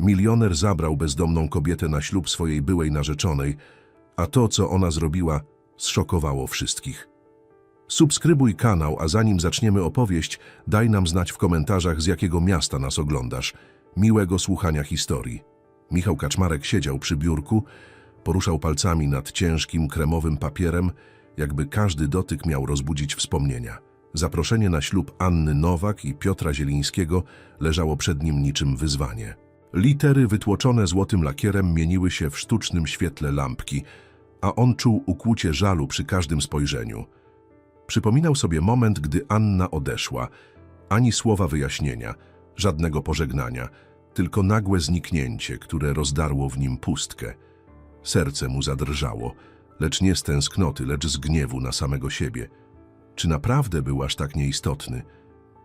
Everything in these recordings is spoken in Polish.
Milioner zabrał bezdomną kobietę na ślub swojej byłej narzeczonej, a to, co ona zrobiła, zszokowało wszystkich. Subskrybuj kanał, a zanim zaczniemy opowieść, daj nam znać w komentarzach, z jakiego miasta nas oglądasz. Miłego słuchania historii. Michał Kaczmarek siedział przy biurku, poruszał palcami nad ciężkim, kremowym papierem, jakby każdy dotyk miał rozbudzić wspomnienia. Zaproszenie na ślub Anny Nowak i Piotra Zielińskiego leżało przed nim niczym wyzwanie. Litery wytłoczone złotym lakierem mieniły się w sztucznym świetle lampki, a on czuł ukłucie żalu przy każdym spojrzeniu. Przypominał sobie moment, gdy Anna odeszła. Ani słowa wyjaśnienia, żadnego pożegnania, tylko nagłe zniknięcie, które rozdarło w nim pustkę. Serce mu zadrżało, lecz nie z tęsknoty, lecz z gniewu na samego siebie. Czy naprawdę był aż tak nieistotny?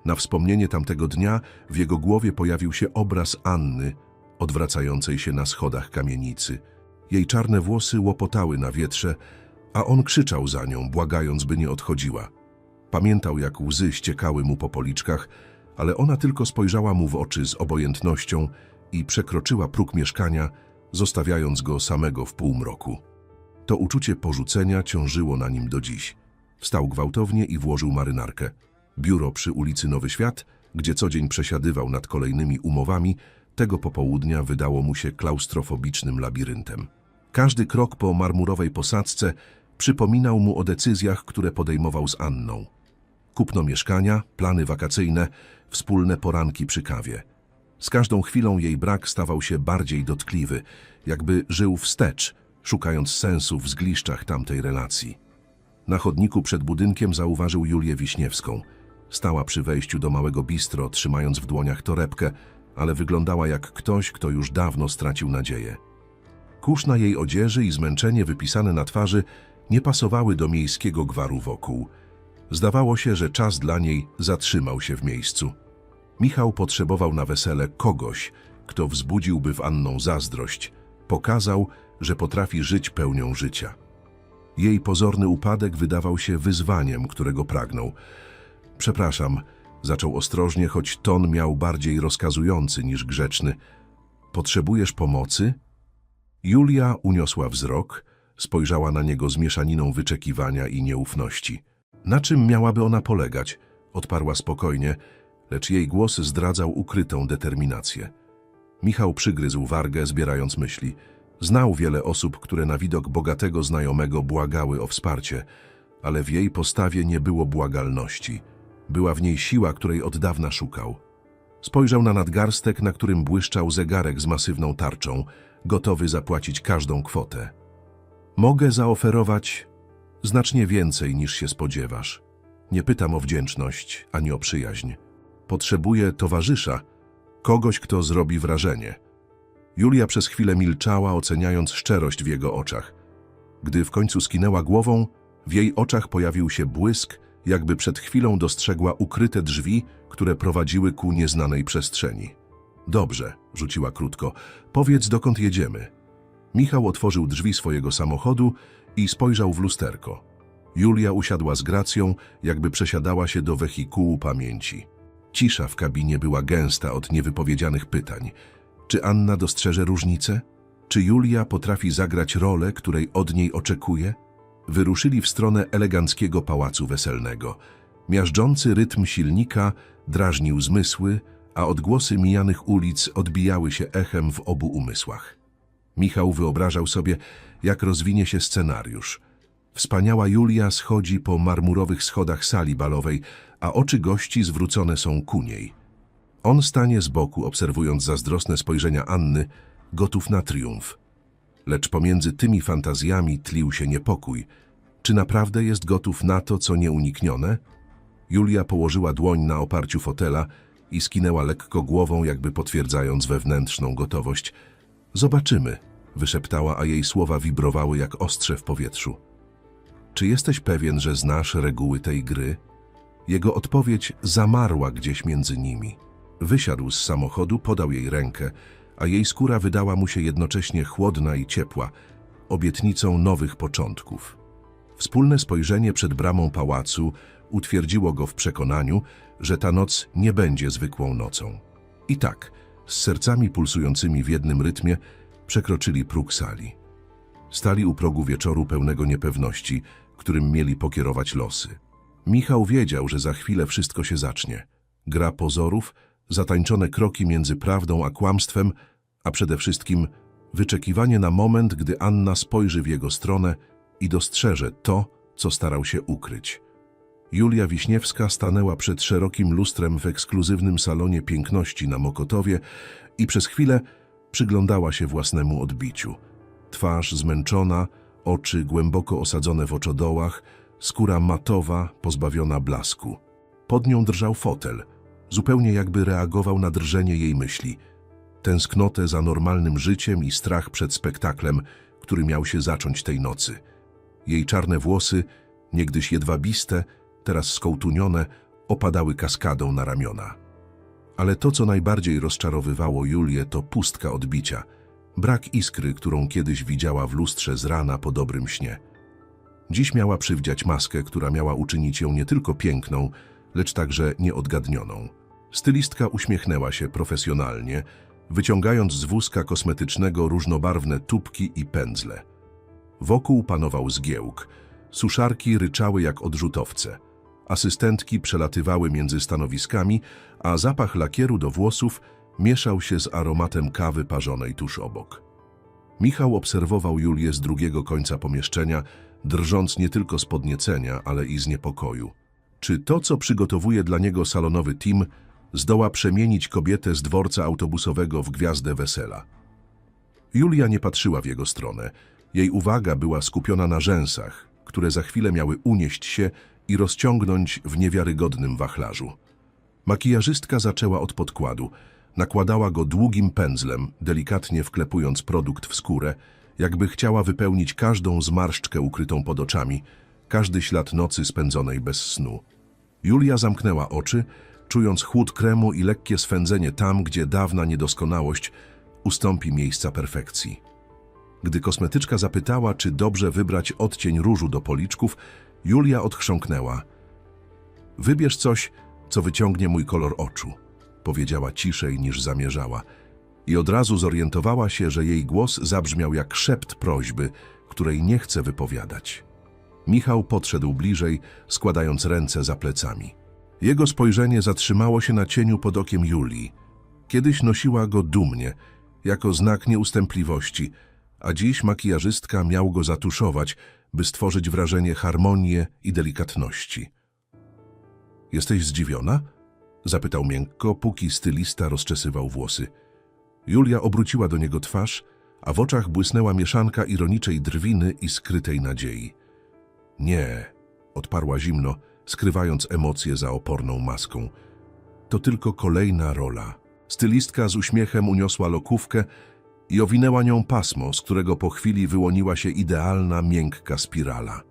Na wspomnienie tamtego dnia w jego głowie pojawił się obraz Anny, odwracającej się na schodach kamienicy. Jej czarne włosy łopotały na wietrze, a on krzyczał za nią, błagając, by nie odchodziła. Pamiętał, jak łzy ściekały mu po policzkach, ale ona tylko spojrzała mu w oczy z obojętnością i przekroczyła próg mieszkania, zostawiając go samego w półmroku. To uczucie porzucenia ciążyło na nim do dziś. Wstał gwałtownie i włożył marynarkę. Biuro przy ulicy Nowy Świat, gdzie co dzień przesiadywał nad kolejnymi umowami, tego popołudnia wydało mu się klaustrofobicznym labiryntem. Każdy krok po marmurowej posadzce przypominał mu o decyzjach, które podejmował z Anną. Kupno mieszkania, plany wakacyjne, wspólne poranki przy kawie. Z każdą chwilą jej brak stawał się bardziej dotkliwy, jakby żył wstecz, szukając sensu w zgliszczach tamtej relacji. Na chodniku przed budynkiem zauważył Julię Wiśniewską. Stała przy wejściu do małego bistro, trzymając w dłoniach torebkę, ale wyglądała jak ktoś, kto już dawno stracił nadzieję. Kurz na jej odzieży i zmęczenie wypisane na twarzy nie pasowały do miejskiego gwaru wokół. Zdawało się, że czas dla niej zatrzymał się w miejscu. Michał potrzebował na wesele kogoś, kto wzbudziłby w Anną zazdrość, pokazał, że potrafi żyć pełnią życia. Jej pozorny upadek wydawał się wyzwaniem, którego pragnął. Przepraszam, zaczął ostrożnie, choć ton miał bardziej rozkazujący niż grzeczny. Potrzebujesz pomocy? Julia uniosła wzrok, spojrzała na niego z mieszaniną wyczekiwania i nieufności. Na czym miałaby ona polegać? Odparła spokojnie, lecz jej głos zdradzał ukrytą determinację. Michał przygryzł wargę, zbierając myśli. Znał wiele osób, które na widok bogatego znajomego błagały o wsparcie, ale w jej postawie nie było błagalności. Była w niej siła, której od dawna szukał. Spojrzał na nadgarstek, na którym błyszczał zegarek z masywną tarczą, gotowy zapłacić każdą kwotę. Mogę zaoferować znacznie więcej niż się spodziewasz. Nie pytam o wdzięczność ani o przyjaźń. Potrzebuję towarzysza, kogoś, kto zrobi wrażenie. Julia przez chwilę milczała, oceniając szczerość w jego oczach. Gdy w końcu skinęła głową, w jej oczach pojawił się błysk, jakby przed chwilą dostrzegła ukryte drzwi, które prowadziły ku nieznanej przestrzeni. Dobrze, rzuciła krótko, powiedz dokąd jedziemy. Michał otworzył drzwi swojego samochodu i spojrzał w lusterko. Julia usiadła z gracją, jakby przesiadała się do wehikułu pamięci. Cisza w kabinie była gęsta od niewypowiedzianych pytań. Czy Anna dostrzeże różnicę? Czy Julia potrafi zagrać rolę, której od niej oczekuje? Wyruszyli w stronę eleganckiego pałacu weselnego. Miażdżący rytm silnika drażnił zmysły, a odgłosy mijanych ulic odbijały się echem w obu umysłach. Michał wyobrażał sobie, jak rozwinie się scenariusz. Wspaniała Julia schodzi po marmurowych schodach sali balowej, a oczy gości zwrócone są ku niej. On stanie z boku, obserwując zazdrosne spojrzenia Anny, gotów na triumf. Lecz pomiędzy tymi fantazjami tlił się niepokój. Czy naprawdę jest gotów na to, co nieuniknione? Julia położyła dłoń na oparciu fotela i skinęła lekko głową, jakby potwierdzając wewnętrzną gotowość. Zobaczymy, wyszeptała, a jej słowa wibrowały jak ostrze w powietrzu. Czy jesteś pewien, że znasz reguły tej gry? Jego odpowiedź zamarła gdzieś między nimi. Wysiadł z samochodu, podał jej rękę, a jej skóra wydała mu się jednocześnie chłodna i ciepła, obietnicą nowych początków. Wspólne spojrzenie przed bramą pałacu utwierdziło go w przekonaniu, że ta noc nie będzie zwykłą nocą. I tak, z sercami pulsującymi w jednym rytmie, przekroczyli próg sali. Stali u progu wieczoru pełnego niepewności, którym mieli pokierować losy. Michał wiedział, że za chwilę wszystko się zacznie. Gra pozorów, zatańczone kroki między prawdą a kłamstwem, a przede wszystkim wyczekiwanie na moment, gdy Anna spojrzy w jego stronę i dostrzeże to, co starał się ukryć. Julia Wiśniewska stanęła przed szerokim lustrem w ekskluzywnym salonie piękności na Mokotowie i przez chwilę przyglądała się własnemu odbiciu. Twarz zmęczona, oczy głęboko osadzone w oczodołach, skóra matowa, pozbawiona blasku. Pod nią drżał fotel, zupełnie jakby reagował na drżenie jej myśli. Tęsknotę za normalnym życiem i strach przed spektaklem, który miał się zacząć tej nocy. Jej czarne włosy, niegdyś jedwabiste, teraz skołtunione, opadały kaskadą na ramiona. Ale to, co najbardziej rozczarowywało Julię, to pustka odbicia, brak iskry, którą kiedyś widziała w lustrze z rana po dobrym śnie. Dziś miała przywdziać maskę, która miała uczynić ją nie tylko piękną, lecz także nieodgadnioną. Stylistka uśmiechnęła się profesjonalnie, wyciągając z wózka kosmetycznego różnobarwne tubki i pędzle. Wokół panował zgiełk. Suszarki ryczały jak odrzutowce. Asystentki przelatywały między stanowiskami, a zapach lakieru do włosów mieszał się z aromatem kawy parzonej tuż obok. Michał obserwował Julię z drugiego końca pomieszczenia, drżąc nie tylko z podniecenia, ale i z niepokoju. Czy to, co przygotowuje dla niego salonowy team, zdoła przemienić kobietę z dworca autobusowego w gwiazdę wesela? Julia nie patrzyła w jego stronę. Jej uwaga była skupiona na rzęsach, które za chwilę miały unieść się i rozciągnąć w niewiarygodnym wachlarzu. Makijażystka zaczęła od podkładu. Nakładała go długim pędzlem, delikatnie wklepując produkt w skórę, jakby chciała wypełnić każdą zmarszczkę ukrytą pod oczami, każdy ślad nocy spędzonej bez snu. Julia zamknęła oczy, czując chłód kremu i lekkie swędzenie tam, gdzie dawna niedoskonałość ustąpi miejsca perfekcji. Gdy kosmetyczka zapytała, czy dobrze wybrać odcień różu do policzków, Julia odchrząknęła. Wybierz coś, co wyciągnie mój kolor oczu, powiedziała ciszej niż zamierzała. I od razu zorientowała się, że jej głos zabrzmiał jak szept prośby, której nie chce wypowiadać. Michał podszedł bliżej, składając ręce za plecami. Jego spojrzenie zatrzymało się na cieniu pod okiem Julii. Kiedyś nosiła go dumnie, jako znak nieustępliwości, a dziś makijażystka miał go zatuszować, by stworzyć wrażenie harmonii i delikatności. Jesteś zdziwiona? Zapytał miękko, póki stylista rozczesywał włosy. Julia obróciła do niego twarz, a w oczach błysnęła mieszanka ironiczej drwiny i skrytej nadziei. Nie, odparła zimno, skrywając emocje za oporną maską. To tylko kolejna rola. Stylistka z uśmiechem uniosła lokówkę i owinęła nią pasmo, z którego po chwili wyłoniła się idealna, miękka spirala.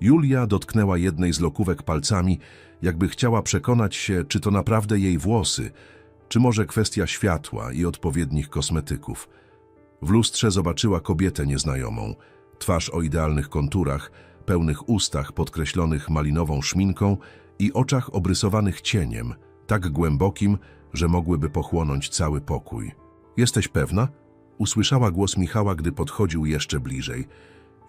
Julia dotknęła jednej z lokówek palcami, jakby chciała przekonać się, czy to naprawdę jej włosy, czy może kwestia światła i odpowiednich kosmetyków. W lustrze zobaczyła kobietę nieznajomą, twarz o idealnych konturach, pełnych ustach podkreślonych malinową szminką i oczach obrysowanych cieniem, tak głębokim, że mogłyby pochłonąć cały pokój. Jesteś pewna? Usłyszała głos Michała, gdy podchodził jeszcze bliżej.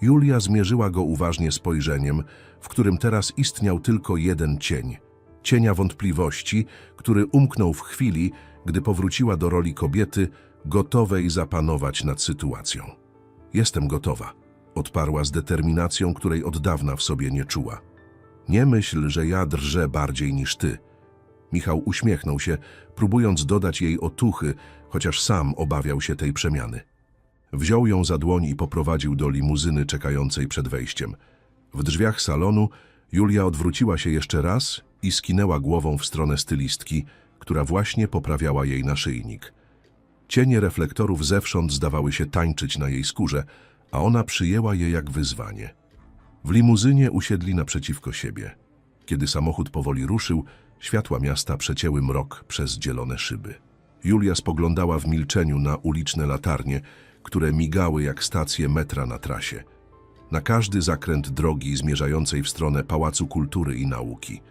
Julia zmierzyła go uważnie spojrzeniem, w którym teraz istniał tylko jeden cień. Cienia wątpliwości, który umknął w chwili, gdy powróciła do roli kobiety, gotowej zapanować nad sytuacją. Jestem gotowa, odparła z determinacją, której od dawna w sobie nie czuła. Nie myśl, że ja drżę bardziej niż ty. Michał uśmiechnął się, próbując dodać jej otuchy, chociaż sam obawiał się tej przemiany. Wziął ją za dłoń i poprowadził do limuzyny czekającej przed wejściem. W drzwiach salonu Julia odwróciła się jeszcze raz i skinęła głową w stronę stylistki, która właśnie poprawiała jej naszyjnik. Cienie reflektorów zewsząd zdawały się tańczyć na jej skórze, a ona przyjęła je jak wyzwanie. W limuzynie usiedli naprzeciwko siebie. Kiedy samochód powoli ruszył, światła miasta przecięły mrok przez dzielone szyby. Julia spoglądała w milczeniu na uliczne latarnie, które migały jak stacje metra na trasie. Na każdy zakręt drogi zmierzającej w stronę Pałacu Kultury i Nauki.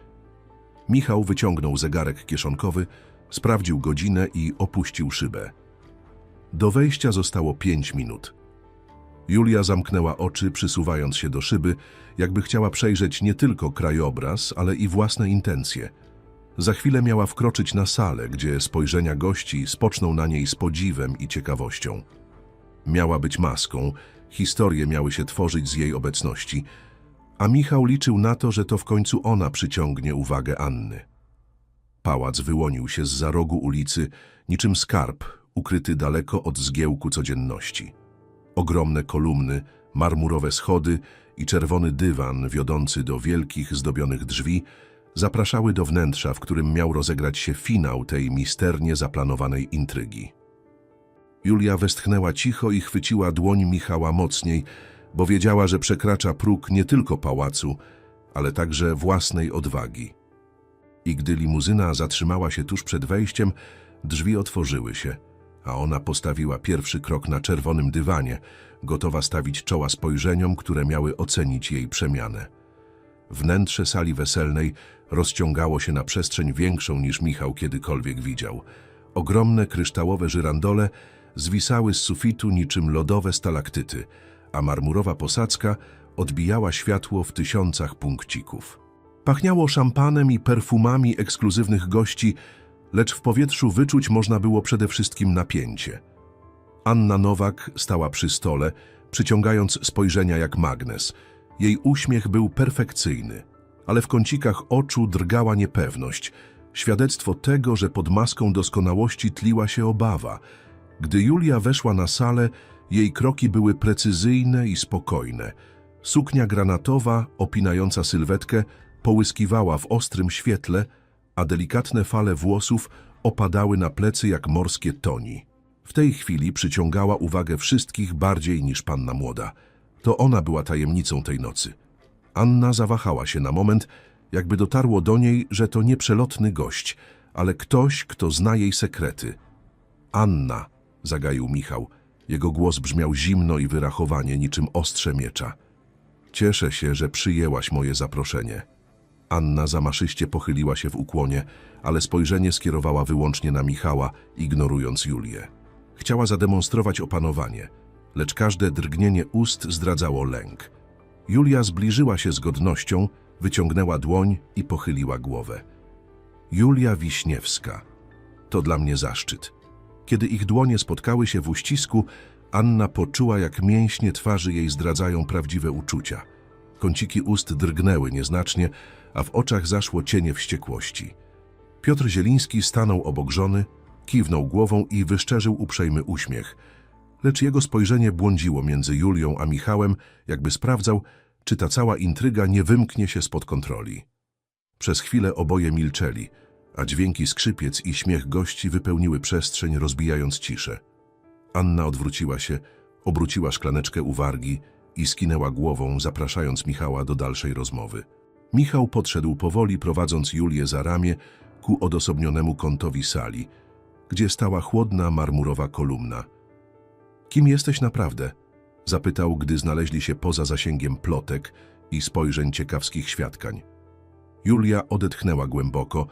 Michał wyciągnął zegarek kieszonkowy, Sprawdził godzinę i opuścił szybę. Do wejścia zostało pięć minut. Julia zamknęła oczy, przysuwając się do szyby, jakby chciała przejrzeć nie tylko krajobraz, ale i własne intencje. Za chwilę miała wkroczyć na salę, gdzie spojrzenia gości spoczną na niej z podziwem i ciekawością. Miała być maską, historie miały się tworzyć z jej obecności, a Michał liczył na to, że to w końcu ona przyciągnie uwagę Anny. Pałac wyłonił się z za rogu ulicy, niczym skarb, ukryty daleko od zgiełku codzienności. Ogromne kolumny, marmurowe schody i czerwony dywan wiodący do wielkich, zdobionych drzwi zapraszały do wnętrza, w którym miał rozegrać się finał tej misternie zaplanowanej intrygi. Julia westchnęła cicho i chwyciła dłoń Michała mocniej, bo wiedziała, że przekracza próg nie tylko pałacu, ale także własnej odwagi. I gdy limuzyna zatrzymała się tuż przed wejściem, drzwi otworzyły się, a ona postawiła pierwszy krok na czerwonym dywanie, gotowa stawić czoła spojrzeniom, które miały ocenić jej przemianę. Wnętrze sali weselnej rozciągało się na przestrzeń większą niż Michał kiedykolwiek widział. Ogromne kryształowe żyrandole zwisały z sufitu niczym lodowe stalaktyty, a marmurowa posadzka odbijała światło w tysiącach punkcików. Pachniało szampanem i perfumami ekskluzywnych gości, lecz w powietrzu wyczuć można było przede wszystkim napięcie. Anna Nowak stała przy stole, przyciągając spojrzenia jak magnes. Jej uśmiech był perfekcyjny, ale w kącikach oczu drgała niepewność, świadectwo tego, że pod maską doskonałości tliła się obawa. Gdy Julia weszła na salę, jej kroki były precyzyjne i spokojne. Suknia granatowa, opinająca sylwetkę, połyskiwała w ostrym świetle, a delikatne fale włosów opadały na plecy jak morskie toni. W tej chwili przyciągała uwagę wszystkich bardziej niż panna młoda. To ona była tajemnicą tej nocy. Anna zawahała się na moment, jakby dotarło do niej, że to nie przelotny gość, ale ktoś, kto zna jej sekrety. Anna, zagaił Michał. Jego głos brzmiał zimno i wyrachowanie, niczym ostrze miecza. Cieszę się, że przyjęłaś moje zaproszenie. Anna zamaszyście pochyliła się w ukłonie, ale spojrzenie skierowała wyłącznie na Michała, ignorując Julię. Chciała zademonstrować opanowanie, lecz każde drgnienie ust zdradzało lęk. Julia zbliżyła się z godnością, wyciągnęła dłoń i pochyliła głowę. Julia Wiśniewska. To dla mnie zaszczyt. Kiedy ich dłonie spotkały się w uścisku, Anna poczuła, jak mięśnie twarzy jej zdradzają prawdziwe uczucia. Kąciki ust drgnęły nieznacznie, a w oczach zaszło cienie wściekłości. Piotr Zieliński stanął obok żony, kiwnął głową i wyszczerzył uprzejmy uśmiech, lecz jego spojrzenie błądziło między Julią a Michałem, jakby sprawdzał, czy ta cała intryga nie wymknie się spod kontroli. Przez chwilę oboje milczeli, a dźwięki skrzypiec i śmiech gości wypełniły przestrzeń, rozbijając ciszę. Anna odwróciła się, obróciła szklaneczkę uwargi i skinęła głową, zapraszając Michała do dalszej rozmowy. Michał podszedł powoli, prowadząc Julię za ramię ku odosobnionemu kątowi sali, gdzie stała chłodna, marmurowa kolumna. Kim jesteś naprawdę? Zapytał, gdy znaleźli się poza zasięgiem plotek i spojrzeń ciekawskich świadkań. Julia odetchnęła głęboko,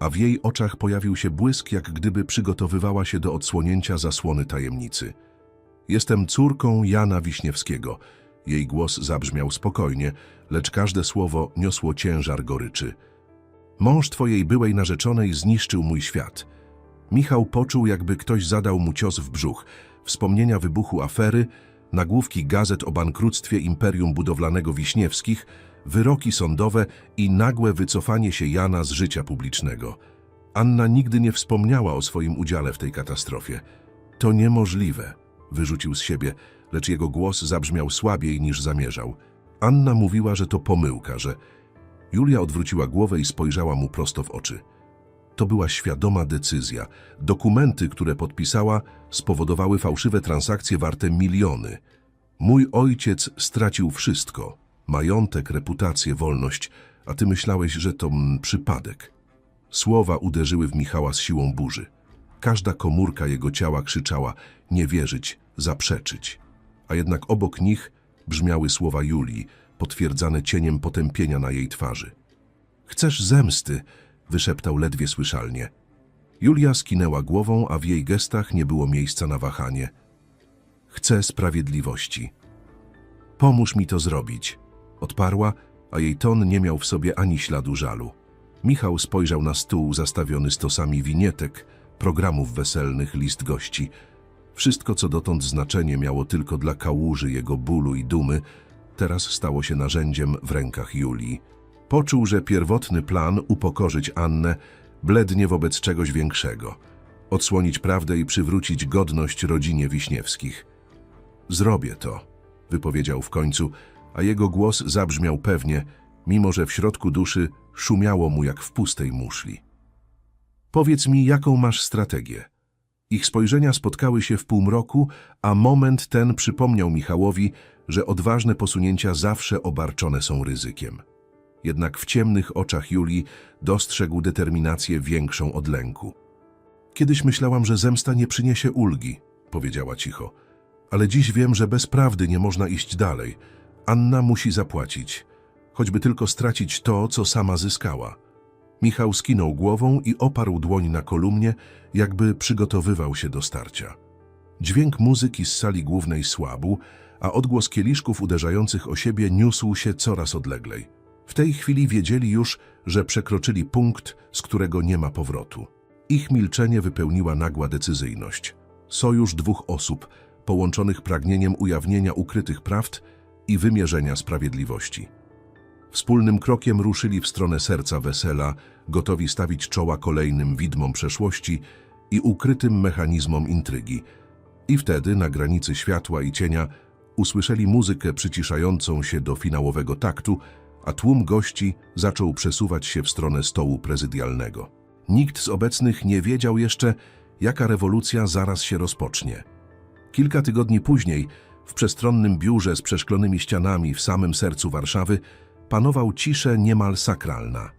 a w jej oczach pojawił się błysk, jak gdyby przygotowywała się do odsłonięcia zasłony tajemnicy. Jestem córką Jana Wiśniewskiego. Jej głos zabrzmiał spokojnie, lecz każde słowo niosło ciężar goryczy. Mąż twojej byłej narzeczonej zniszczył mój świat. Michał poczuł, jakby ktoś zadał mu cios w brzuch. Wspomnienia wybuchu afery, nagłówki gazet o bankructwie Imperium Budowlanego Wiśniewskich, wyroki sądowe i nagłe wycofanie się Jana z życia publicznego. Anna nigdy nie wspomniała o swoim udziale w tej katastrofie. To niemożliwe, wyrzucił z siebie, lecz jego głos zabrzmiał słabiej niż zamierzał. Anna mówiła, że to pomyłka, że... Julia odwróciła głowę i spojrzała mu prosto w oczy. To była świadoma decyzja. Dokumenty, które podpisała, spowodowały fałszywe transakcje warte miliony. Mój ojciec stracił wszystko. Majątek, reputację, wolność, a ty myślałeś, że to mm, przypadek. Słowa uderzyły w Michała z siłą burzy. Każda komórka jego ciała krzyczała nie wierzyć, zaprzeczyć. A jednak obok nich brzmiały słowa Julii, potwierdzane cieniem potępienia na jej twarzy. Chcesz zemsty, wyszeptał ledwie słyszalnie. Julia skinęła głową, a w jej gestach nie było miejsca na wahanie. Chcę sprawiedliwości. Pomóż mi to zrobić. Odparła, a jej ton nie miał w sobie ani śladu żalu. Michał spojrzał na stół zastawiony stosami winietek, programów weselnych, list gości. Wszystko, co dotąd znaczenie miało tylko dla kałuży jego bólu i dumy, teraz stało się narzędziem w rękach Julii. Poczuł, że pierwotny plan upokorzyć Annę blednie wobec czegoś większego. Odsłonić prawdę i przywrócić godność rodzinie Wiśniewskich. Zrobię to, wypowiedział w końcu, a jego głos zabrzmiał pewnie, mimo że w środku duszy szumiało mu jak w pustej muszli. Powiedz mi, jaką masz strategię? Ich spojrzenia spotkały się w półmroku, a moment ten przypomniał Michałowi, że odważne posunięcia zawsze obarczone są ryzykiem. Jednak w ciemnych oczach Julii dostrzegł determinację większą od lęku. Kiedyś myślałam, że zemsta nie przyniesie ulgi, powiedziała cicho. Ale dziś wiem, że bez prawdy nie można iść dalej. Anna musi zapłacić, choćby tylko stracić to, co sama zyskała. Michał skinął głową i oparł dłoń na kolumnie, jakby przygotowywał się do starcia. Dźwięk muzyki z sali głównej słabł, a odgłos kieliszków uderzających o siebie niósł się coraz odleglej. W tej chwili wiedzieli już, że przekroczyli punkt, z którego nie ma powrotu. Ich milczenie wypełniła nagła decyzyjność. Sojusz dwóch osób, połączonych pragnieniem ujawnienia ukrytych prawd i wymierzenia sprawiedliwości. Wspólnym krokiem ruszyli w stronę serca wesela, gotowi stawić czoła kolejnym widmom przeszłości i ukrytym mechanizmom intrygi. I wtedy, na granicy światła i cienia, usłyszeli muzykę przyciszającą się do finałowego taktu, a tłum gości zaczął przesuwać się w stronę stołu prezydialnego. Nikt z obecnych nie wiedział jeszcze, jaka rewolucja zaraz się rozpocznie. Kilka tygodni później, w przestronnym biurze z przeszklonymi ścianami w samym sercu Warszawy, panował ciszę niemal sakralna.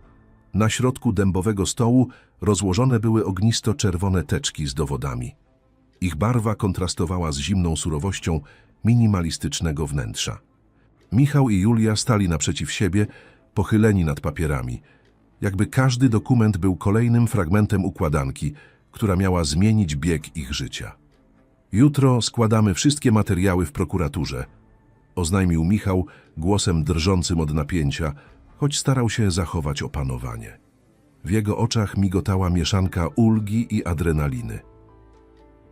Na środku dębowego stołu rozłożone były ognisto-czerwone teczki z dowodami. Ich barwa kontrastowała z zimną surowością minimalistycznego wnętrza. Michał i Julia stali naprzeciw siebie, pochyleni nad papierami, jakby każdy dokument był kolejnym fragmentem układanki, która miała zmienić bieg ich życia. Jutro składamy wszystkie materiały w prokuraturze, oznajmił Michał głosem drżącym od napięcia, choć starał się zachować opanowanie. W jego oczach migotała mieszanka ulgi i adrenaliny.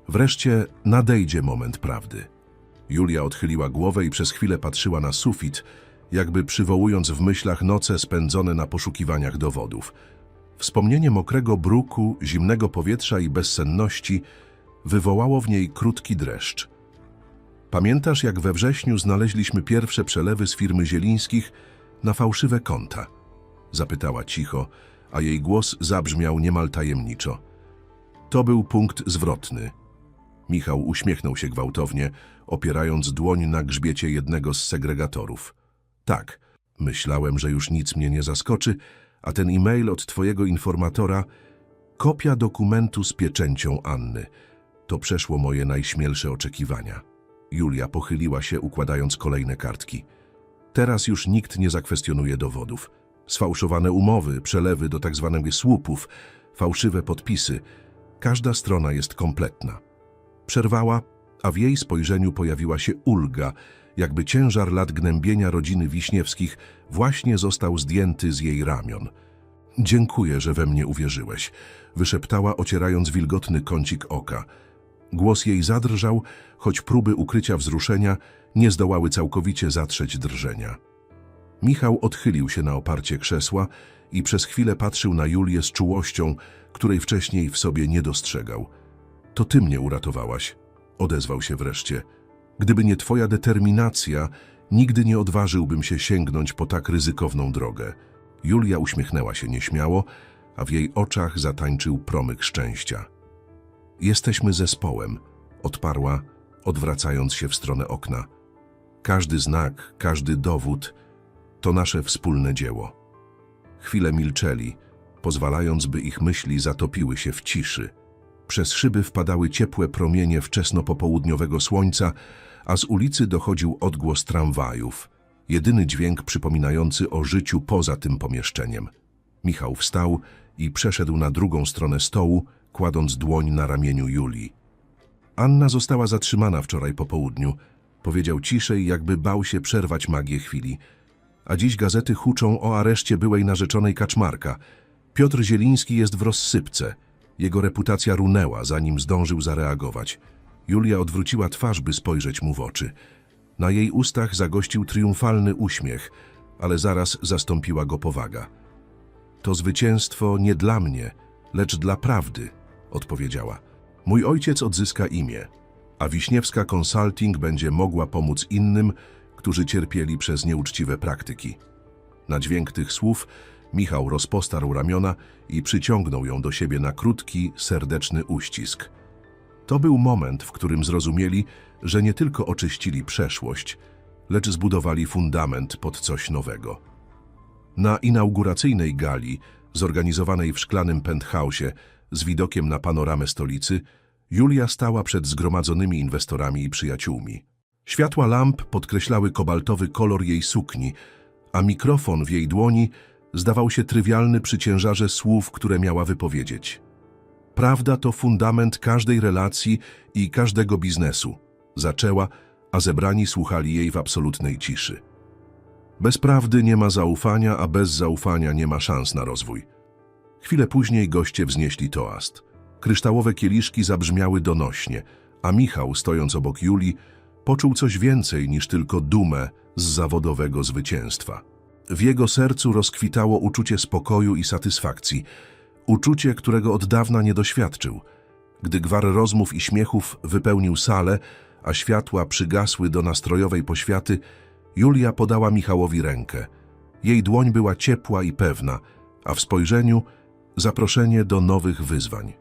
Wreszcie nadejdzie moment prawdy. Julia odchyliła głowę i przez chwilę patrzyła na sufit, jakby przywołując w myślach noce spędzone na poszukiwaniach dowodów. Wspomnienie mokrego bruku, zimnego powietrza i bezsenności wywołało w niej krótki dreszcz. Pamiętasz, jak we wrześniu znaleźliśmy pierwsze przelewy z firmy Zielińskich na fałszywe konta? Zapytała cicho, a jej głos zabrzmiał niemal tajemniczo. To był punkt zwrotny. Michał uśmiechnął się gwałtownie, opierając dłoń na grzbiecie jednego z segregatorów. Tak, myślałem, że już nic mnie nie zaskoczy, a ten e-mail od twojego informatora, kopia dokumentu z pieczęcią Anny. To przeszło moje najśmielsze oczekiwania. Julia pochyliła się, układając kolejne kartki. Teraz już nikt nie zakwestionuje dowodów. Sfałszowane umowy, przelewy do tak zwanych słupów, fałszywe podpisy. Każda strona jest kompletna. Przerwała, a w jej spojrzeniu pojawiła się ulga, jakby ciężar lat gnębienia rodziny Wiśniewskich właśnie został zdjęty z jej ramion. Dziękuję, że we mnie uwierzyłeś, wyszeptała, ocierając wilgotny kącik oka. Głos jej zadrżał, choć próby ukrycia wzruszenia nie zdołały całkowicie zatrzeć drżenia. Michał odchylił się na oparcie krzesła i przez chwilę patrzył na Julię z czułością, której wcześniej w sobie nie dostrzegał. To ty mnie uratowałaś, odezwał się wreszcie. Gdyby nie twoja determinacja, nigdy nie odważyłbym się sięgnąć po tak ryzykowną drogę. Julia uśmiechnęła się nieśmiało, a w jej oczach zatańczył promyk szczęścia. Jesteśmy zespołem, odparła, odwracając się w stronę okna. Każdy znak, każdy dowód to nasze wspólne dzieło. Chwilę milczeli, pozwalając, by ich myśli zatopiły się w ciszy. Przez szyby wpadały ciepłe promienie wczesno-popołudniowego słońca, a z ulicy dochodził odgłos tramwajów, jedyny dźwięk przypominający o życiu poza tym pomieszczeniem. Michał wstał i przeszedł na drugą stronę stołu, kładąc dłoń na ramieniu Julii. Anna została zatrzymana wczoraj po południu. Powiedział ciszej, jakby bał się przerwać magię chwili. A dziś gazety huczą o areszcie byłej narzeczonej Kaczmarka. Piotr Zieliński jest w rozsypce. Jego reputacja runęła, zanim zdążył zareagować. Julia odwróciła twarz, by spojrzeć mu w oczy. Na jej ustach zagościł triumfalny uśmiech, ale zaraz zastąpiła go powaga. To zwycięstwo nie dla mnie, lecz dla prawdy, odpowiedziała. Mój ojciec odzyska imię, a Wiśniewska Consulting będzie mogła pomóc innym, którzy cierpieli przez nieuczciwe praktyki. Na dźwięk tych słów Michał rozpostarł ramiona i przyciągnął ją do siebie na krótki, serdeczny uścisk. To był moment, w którym zrozumieli, że nie tylko oczyścili przeszłość, lecz zbudowali fundament pod coś nowego. Na inauguracyjnej gali, zorganizowanej w szklanym penthouse'ie z widokiem na panoramę stolicy, Julia stała przed zgromadzonymi inwestorami i przyjaciółmi. Światła lamp podkreślały kobaltowy kolor jej sukni, a mikrofon w jej dłoni zdawał się trywialny przy ciężarze słów, które miała wypowiedzieć. Prawda to fundament każdej relacji i każdego biznesu. Zaczęła, a zebrani słuchali jej w absolutnej ciszy. Bez prawdy nie ma zaufania, a bez zaufania nie ma szans na rozwój. Chwilę później goście wznieśli toast. Kryształowe kieliszki zabrzmiały donośnie, a Michał, stojąc obok Julii, poczuł coś więcej niż tylko dumę z zawodowego zwycięstwa. W jego sercu rozkwitało uczucie spokoju i satysfakcji, uczucie, którego od dawna nie doświadczył. Gdy gwar rozmów i śmiechów wypełnił salę, a światła przygasły do nastrojowej poświaty, Julia podała Michałowi rękę. Jej dłoń była ciepła i pewna, a w spojrzeniu zaproszenie do nowych wyzwań.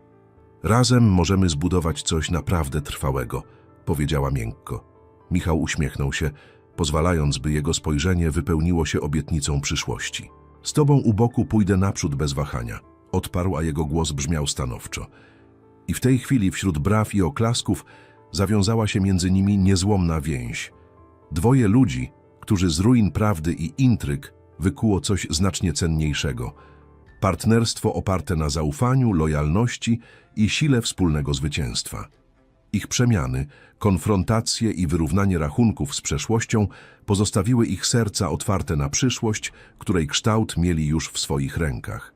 Razem możemy zbudować coś naprawdę trwałego, powiedziała miękko. Michał uśmiechnął się, pozwalając, by jego spojrzenie wypełniło się obietnicą przyszłości. Z tobą u boku pójdę naprzód bez wahania, odparł, a jego głos brzmiał stanowczo. I w tej chwili wśród braw i oklasków zawiązała się między nimi niezłomna więź. Dwoje ludzi, którzy z ruin prawdy i intryg wykuło coś znacznie cenniejszego. Partnerstwo oparte na zaufaniu, lojalności i sile wspólnego zwycięstwa. Ich przemiany, konfrontacje i wyrównanie rachunków z przeszłością pozostawiły ich serca otwarte na przyszłość, której kształt mieli już w swoich rękach.